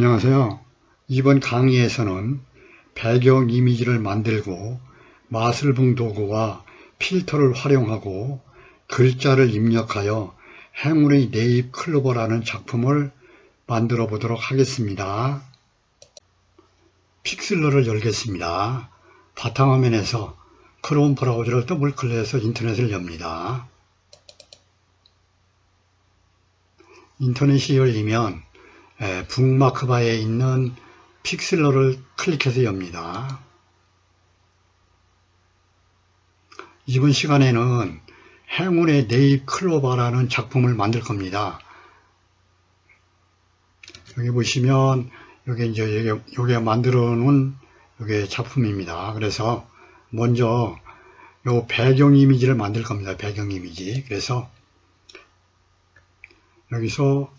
안녕하세요. 이번 강의에서는 배경 이미지를 만들고 본 도구와 필터를 활용하고 글자를 입력하여 행운의 네잎 클로버라는 작품을 만들어 보도록 하겠습니다. 픽슬러를 열겠습니다. 바탕화면에서 크롬 브라우저를 더블 클릭해서 인터넷을 엽니다. 인터넷이 열리면 에, 북마크바에 있는 픽슬러를 클릭해서 엽니다. 이번 시간에는 행운의 네잎 클로바라는 작품을 만들 겁니다. 여기 보시면 여기 이제 여기, 여기 만들어 놓은 여기 작품입니다. 그래서 먼저 요 배경 이미지를 만들 겁니다. 배경 이미지. 그래서 여기서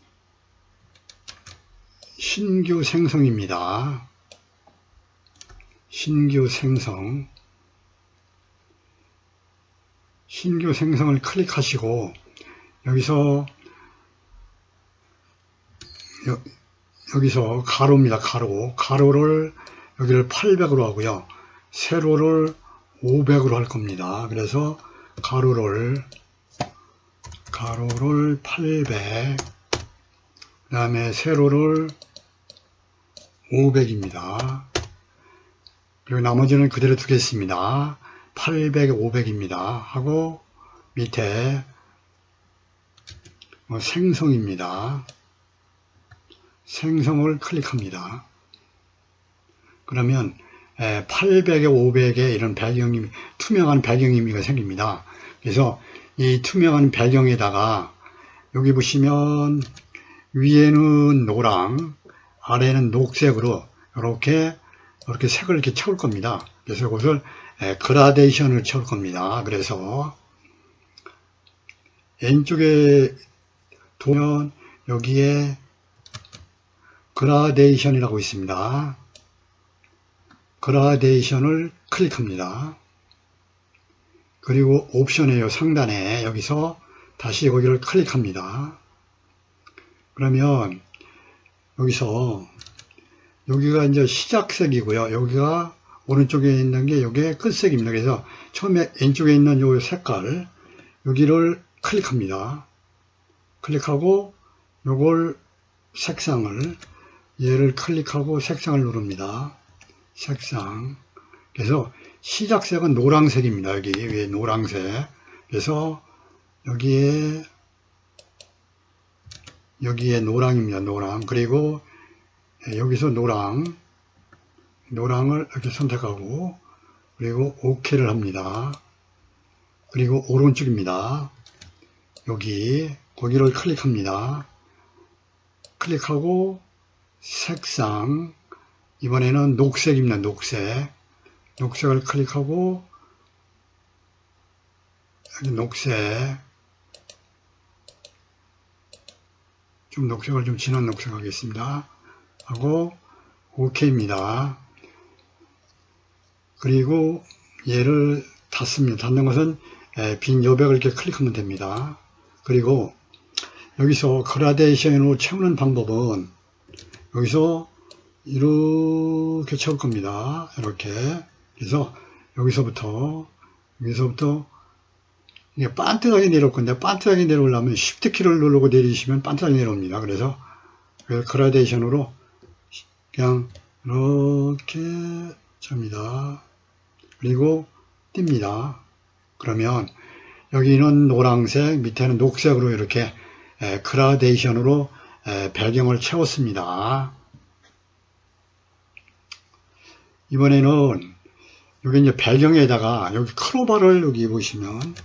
신규 생성입니다. 신규 생성. 신규 생성을 클릭하시고 여기서 여, 여기서 가로입니다. 가로. 가로를 여기를 800으로 하고요. 세로를 500으로 할 겁니다. 그래서 가로를 가로를 800, 그 다음에 세로를 500입니다. 그리고 나머지는 그대로 두겠습니다. 800에 500입니다. 하고 밑에 뭐 생성입니다. 생성을 클릭합니다. 그러면 800에 500에 이런 배경이 투명한 배경 이미가 생깁니다. 그래서 이 투명한 배경에다가 여기 보시면 위에는 노랑 아래는 녹색으로 이렇게 이렇게 색을 이렇게 채울 겁니다. 그래서 이것을 그라데이션을 채울 겁니다. 그래서 왼쪽에 보면 여기에 그라데이션이라고 있습니다. 그라데이션을 클릭합니다. 그리고 옵션에요 상단에 여기서 다시 거기를 클릭합니다. 그러면 여기서 여기가 이제 시작색이고요. 여기가 오른쪽에 있는 게 여기에 끝색입니다. 그래서 처음에 왼쪽에 있는 요 색깔 여기를 클릭합니다. 클릭하고 요걸 색상을 얘를 클릭하고 색상을 누릅니다. 색상 그래서 시작색은 노란색입니다. 여기 위에 노란색 그래서 여기에 여기에 노랑입니다. 노랑 그리고 여기서 노랑 노랑을 이렇게 선택하고 그리고 OK를 합니다. 그리고 오른쪽입니다. 여기 거기를 클릭합니다. 클릭하고 색상 이번에는 녹색입니다. 녹색 녹색을 클릭하고 녹색 좀 녹색을 좀 진한 녹색 하겠습니다. 하고 OK입니다. 그리고 얘를 닫습니다. 닫는 것은 빈 여백을 이렇게 클릭하면 됩니다. 그리고 여기서 그라데이션으로 채우는 방법은 여기서 이렇게 채울 겁니다. 이렇게 그래서 여기서부터 여기서부터 이게 반듯하게 내려올 건데 반듯하게 내려오려면 Shift 키를 누르고 내리시면 반듯하게 내려옵니다. 그래서 그라데이션으로 그냥 이렇게 찹니다. 그리고 띱니다. 그러면 여기는 노란색, 밑에는 녹색으로 이렇게 그라데이션으로 배경을 채웠습니다. 이번에는 여기 이제 배경에다가 여기 크로바를 여기 보시면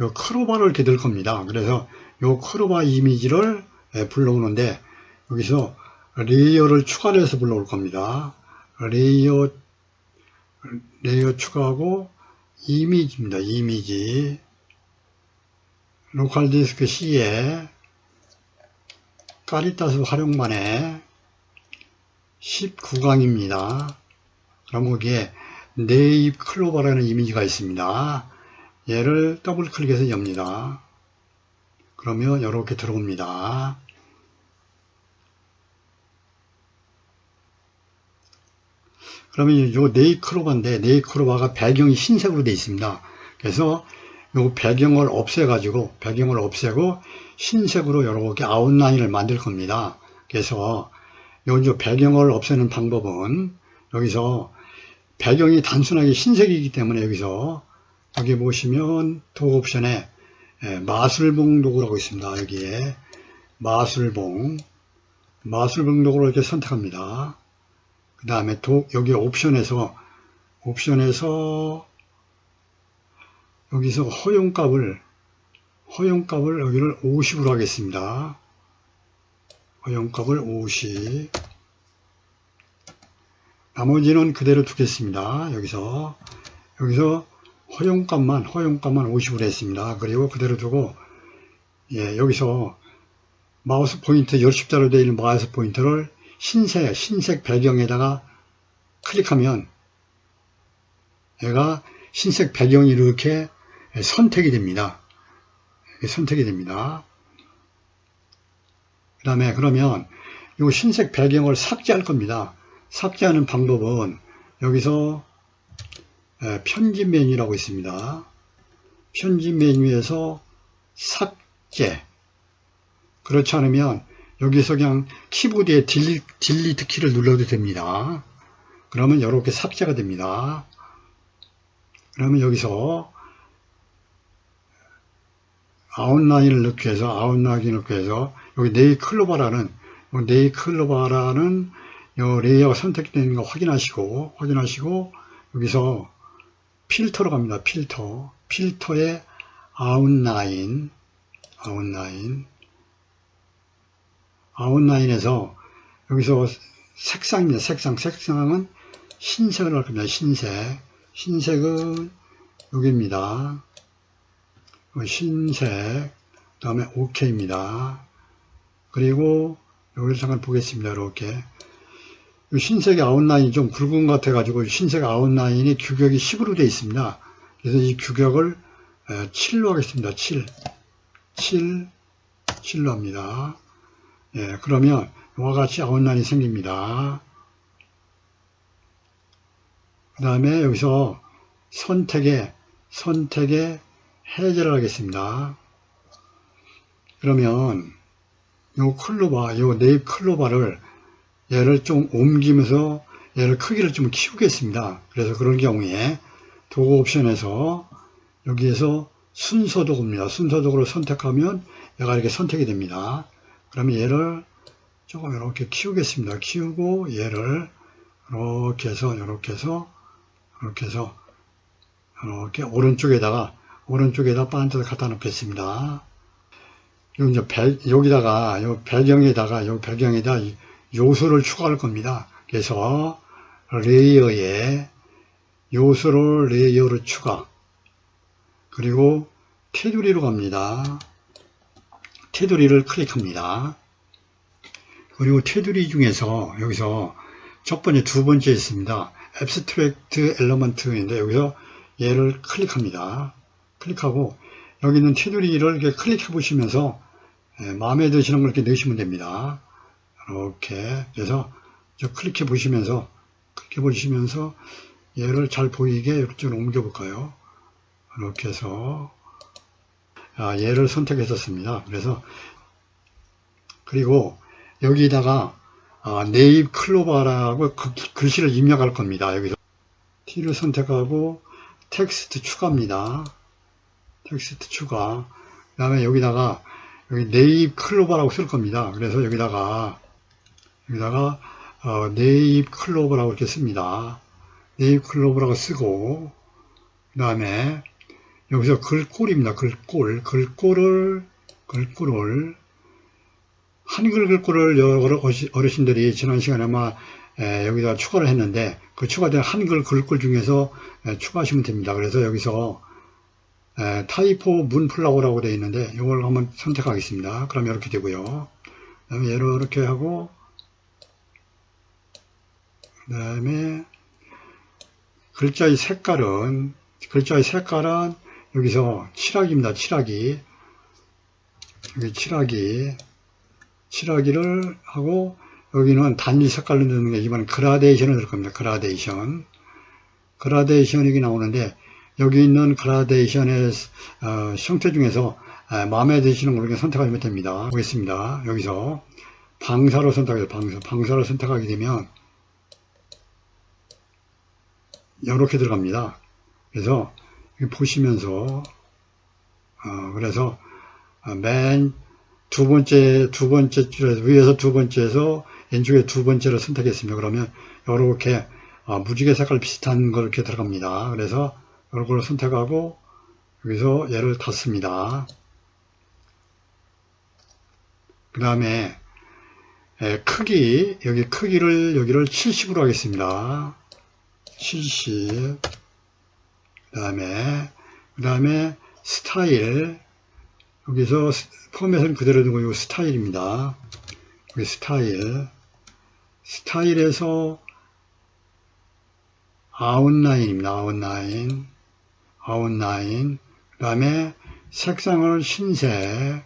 요 크로바를 넣을 겁니다. 그래서 요 크로바 이미지를 불러오는데 여기서 레이어를 추가해서 불러올 겁니다. 레이어 레이어 추가하고 이미지입니다. 이미지 로컬 디스크 C에 까리따스 활용반에 19강입니다. 그럼 거기에 네잎 클로버라는 이미지가 있습니다. 얘를 더블 클릭해서 엽니다. 그러면 이렇게 들어옵니다. 그러면 요 네이크로바인데 네이크로바가 배경이 흰색으로 되어 있습니다. 그래서 요 배경을 없애가지고 배경을 없애고 흰색으로 이렇게 아웃라인을 만들 겁니다. 그래서 요 이제 배경을 없애는 방법은 여기서 배경이 단순하게 흰색이기 때문에 여기서 여기 보시면 도구 옵션에 예, 마술봉 도구라고 있습니다. 여기에 마술봉 마술봉 도구를 이렇게 선택합니다. 그 다음에 여기 옵션에서 옵션에서 여기서 허용값을 허용값을 여기를 50으로 하겠습니다. 허용값을 50 나머지는 그대로 두겠습니다. 여기서 여기서 허용값만 허용값만 50으로 했습니다. 그리고 그대로 두고 예, 여기서 마우스 포인트 열십자로 되어 있는 마우스 포인트를 흰색 흰색 배경에다가 클릭하면 얘가 흰색 배경이 이렇게 선택이 됩니다. 선택이 됩니다. 그 다음에 그러면 이 흰색 배경을 삭제할 겁니다. 삭제하는 방법은 여기서 편집 메뉴라고 있습니다. 편집 메뉴에서 삭제 그렇지 않으면 여기서 그냥 키보드에 딜리, 딜리트 키를 눌러도 됩니다. 그러면 이렇게 삭제가 됩니다. 그러면 여기서 아웃라인을 넣기 위해서 아웃라인을 넣기 위해서 여기 네이클로바라는 네이클로바라는 요 레이어가 선택되는 거 확인하시고 확인하시고 여기서 필터로 갑니다. 필터 필터에 아웃라인 아웃라인 아웃라인에서 여기서 색상입니다. 색상 색상은 흰색을 할 겁니다. 흰색 흰색은 여기입니다. 흰색 그 다음에 OK입니다. 그리고 여기를 잠깐 보겠습니다. 이렇게 흰색의 아웃라인이 좀 굵은 것 같아 가지고 흰색 아웃라인이 규격이 10으로 되어 있습니다. 그래서 이 규격을 7로 하겠습니다. 7 7 7로 합니다. 예, 그러면 이와 같이 아웃라인이 생깁니다. 그 다음에 여기서 선택에 선택에 해제를 하겠습니다. 그러면 요 클로바, 요 네잎 클로바를 얘를 좀 옮기면서 얘를 크기를 좀 키우겠습니다. 그래서 그런 경우에 도구 옵션에서 여기에서 순서 도구입니다. 순서 도구를 선택하면 얘가 이렇게 선택이 됩니다. 그러면 얘를 조금 이렇게 키우겠습니다. 키우고 얘를 이렇게 해서 이렇게 해서 이렇게 해서 이렇게 오른쪽에다가 오른쪽에다 반트를 갖다 놓겠습니다. 여기 이제 배, 여기다가 요 배경에다가 요 배경에다 요소를 추가할 겁니다. 그래서 레이어에 요소를 레이어로 추가 그리고 테두리로 갑니다. 테두리를 클릭합니다. 그리고 테두리 중에서 여기서 첫 번째 두 번째 있습니다. Abstract Element인데 여기서 얘를 클릭합니다. 클릭하고 여기 있는 테두리를 이렇게 클릭해 보시면서 예, 마음에 드시는 걸 이렇게 넣으시면 됩니다. 이렇게 그래서 클릭해 보시면서 클릭해 보시면서 얘를 잘 보이게 이렇게 옮겨 볼까요? 이렇게 해서 아, 얘를 선택했었습니다. 그래서 그리고 여기다가 아, 네잎 클로바라고 그, 글씨를 입력할 겁니다. 여기서 T를 선택하고 텍스트 추가입니다. 텍스트 추가. 그 다음에 여기다가 여기 네잎 클로버라고 쓸 겁니다. 그래서 여기다가 여기다가 어, 네잎 클로버라고 이렇게 씁니다. 네잎 클로버라고 쓰고 그 다음에 여기서 글꼴입니다. 글꼴 글꼴을 글꼴을 한글 글꼴을 여러 어르신들이 지난 시간에 아마 에, 여기다 추가를 했는데 그 추가된 한글 글꼴 중에서 에, 추가하시면 됩니다. 그래서 여기서 에, 타이포 문플라워라고 되어 있는데 이걸 한번 선택하겠습니다. 그럼 이렇게 되고요. 그 다음에 얘를 이렇게 하고 그 다음에 글자의 색깔은 글자의 색깔은 여기서 칠하기입니다. 칠하기 여기 칠하기 칠하기를 하고 여기는 단위 색깔로 넣는 게 이번엔 그라데이션을 넣을 겁니다. 그라데이션. 그라데이션 이게 나오는데 여기 있는 그라데이션의 어, 형태 중에서 아, 마음에 드시는 걸 그냥 선택하시면 됩니다. 보겠습니다. 여기서 방사로 선택해서 방사, 방사를 선택하게 되면 이렇게 들어갑니다. 그래서 보시면서 어, 그래서 어, 맨두 번째 두 번째 줄에서 위에서 두 번째에서 왼쪽에 두 번째를 선택했습니다. 그러면 이렇게 어, 무지개 색깔 비슷한 걸 이렇게 들어갑니다. 그래서 이걸 선택하고 여기서 얘를 닫습니다. 그 다음에 크기 여기 크기를 여기를 70으로 하겠습니다. 70 그 다음에 그 다음에 스타일. 여기서 스- 포맷은 그대로 두고 이거 스타일입니다. 여기 스타일. 스타일에서 아웃라인입니다. 아웃라인. 아웃라인. 그 다음에 색상을 흰색.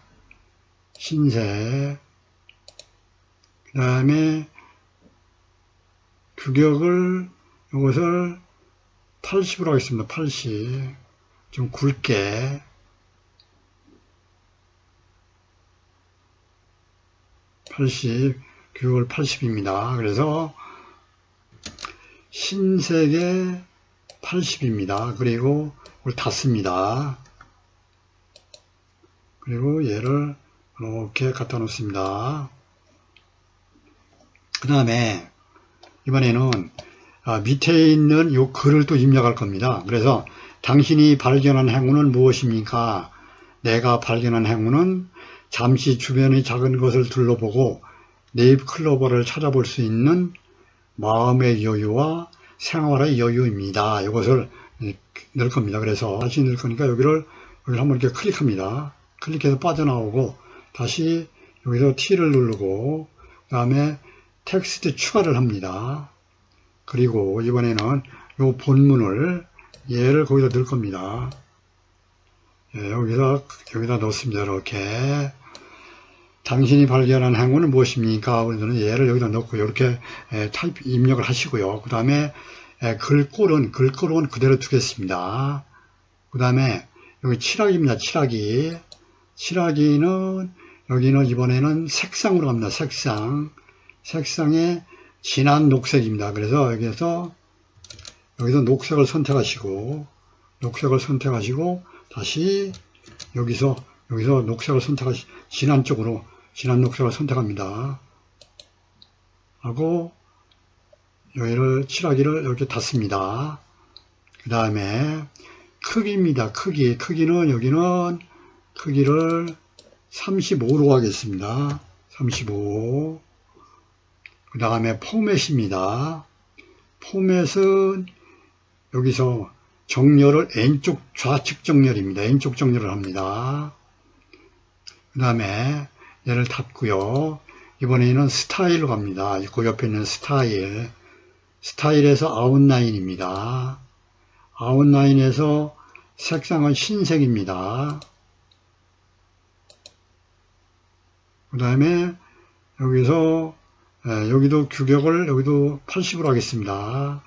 흰색. 그 다음에 규격을 이것을 80으로 하겠습니다. 80. 좀 굵게. (80) 규격을 80입니다. 그래서 흰색에 80입니다. 그리고 이걸 닫습니다. 그리고 얘를 이렇게 갖다 놓습니다. 그 다음에 이번에는 아, 밑에 있는 요 글을 또 입력할 겁니다. 그래서 당신이 발견한 행운은 무엇입니까? 내가 발견한 행운은 잠시 주변의 작은 것을 둘러보고 네잎 클로버를 찾아볼 수 있는 마음의 여유와 생활의 여유입니다. 이것을 넣을 겁니다. 그래서 다시 넣을 거니까 여기를 여기를 한번 이렇게 클릭합니다. 클릭해서 빠져나오고 다시 여기서 T를 누르고 그 다음에 텍스트 추가를 합니다. 그리고 이번에는 요 본문을 얘를 거기다 넣을 겁니다. 예, 여기다 여기다 넣습니다. 이렇게 당신이 발견한 행운은 무엇입니까? 우리는 얘를 여기다 넣고 이렇게 예, 타입 입력을 하시고요. 그 다음에 글꼴은 글꼴은 그대로 두겠습니다. 그 다음에 여기 칠하기입니다. 칠하기 칠하기는 여기는 이번에는 색상으로 갑니다. 색상 색상에 진한 녹색입니다. 그래서 여기에서 여기서 녹색을 선택하시고 녹색을 선택하시고 다시 여기서 여기서 녹색을 선택하시 진한 쪽으로 진한 녹색을 선택합니다. 하고 여기를 칠하기를 이렇게 닫습니다. 그 다음에 크기입니다. 크기 크기는 여기는 크기를 35로 하겠습니다. 35 그 다음에 포맷입니다. 포맷은 여기서 정렬을 N쪽 좌측 정렬입니다. N쪽 정렬을 합니다. 그 다음에 얘를 닫고요. 이번에는 스타일로 갑니다. 그 옆에 있는 스타일. 스타일에서 아웃라인입니다. 아웃라인에서 색상은 흰색입니다. 그 다음에 여기서 예, 여기도 규격을 여기도 80으로 하겠습니다.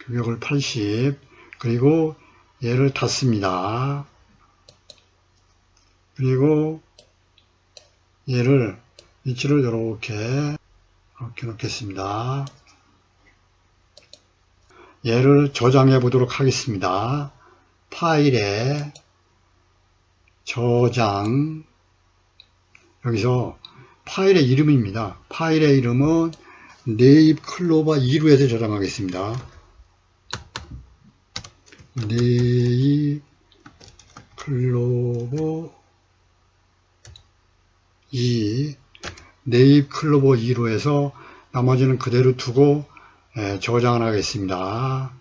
규격을 80 그리고 얘를 닫습니다. 그리고 얘를 위치를 이렇게 이렇게 놓겠습니다. 얘를 저장해 보도록 하겠습니다. 파일에 저장 여기서 파일의 이름입니다. 파일의 이름은 네잎 클로바 2로 해서 저장하겠습니다. 네잎 클로버 2 네잎 클로버 2로 해서 나머지는 그대로 두고 예, 저장을 하겠습니다.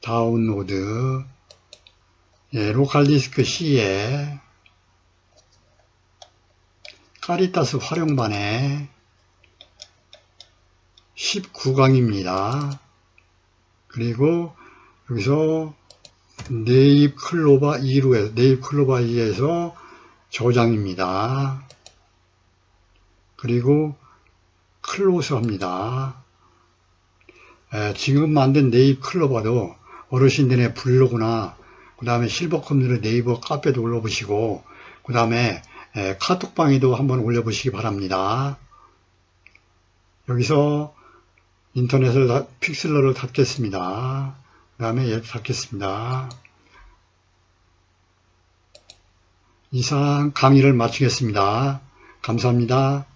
다운로드 예, 로컬 디스크 C에 카리타스 활용반에 19강입니다. 그리고 여기서 네잎 클로바 2로 해서 네잎 클로바 2에서 저장입니다. 그리고 클로즈 합니다. 에, 지금 만든 네이버 클로버도 어르신들의 블로그나 그 다음에 실버컴퓨터 네이버 카페도 올려보시고 그 다음에 카톡방에도 한번 올려보시기 바랍니다. 여기서 인터넷을 다- 픽슬러를 닫겠습니다. 그 다음에 얘도 닫겠습니다. 이상 강의를 마치겠습니다. 감사합니다.